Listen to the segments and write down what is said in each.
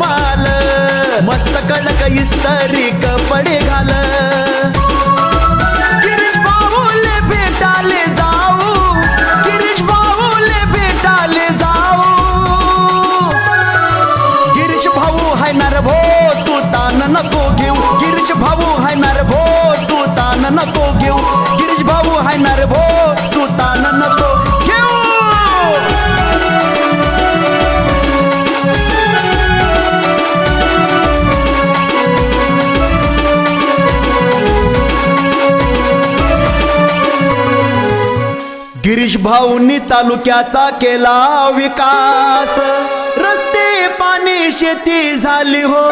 माल मस्त कडक इस्तरी कपडे घाल. गिरीश जाऊ. गिरीश जाऊ. भाऊ हाय नार भो तू तान घेऊ. भो नको घेऊ. गिरीश भाऊ हाय नार भो गिरीश भाऊंनी तालुक्याचा केला विकास. रस्ते पाणी शेती झाली हो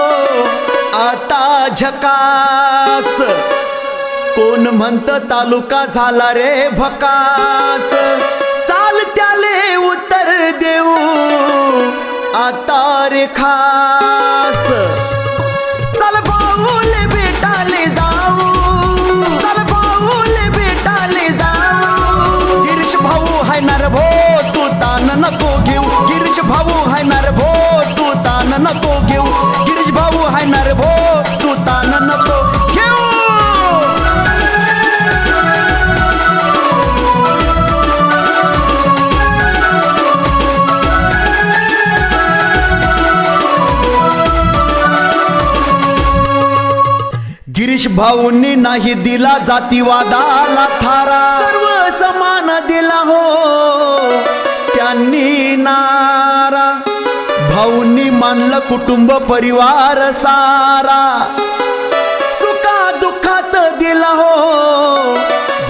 आता झकास. कोण म्हणत तालुका झाला रे भकास? चाल त्याले उत्तर देऊ आता रेखा नको घेऊ. गिरीश भाऊ हाय ना रे भो तू तान नको घेऊ. गिरीश भाऊंनी नाही दिला जातीवादाला थारा. सर्व समान कुटुंब परिवार सारा. सुखा दुःखात दिला हो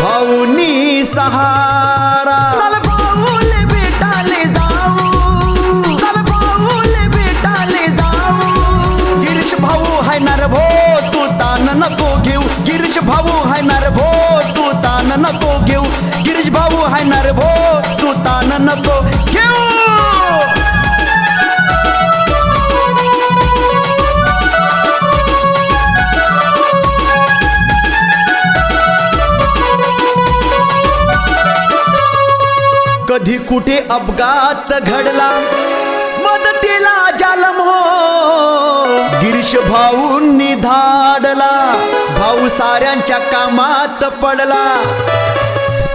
भाऊंनी सहारा. भाऊ हाय भो तू तान नको घेऊ. गिरीश भाऊ हाय ना रे भो तू तान नको घेऊ. कधी कुठे अपघात घडला? मदतीला जालम हो. गिरीश भाऊंनी धाडला. भाऊ साऱ्यांच्या कामात पडला.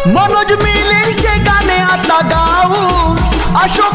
मनोज मिलींचे गाणे आता गाऊ. अशोक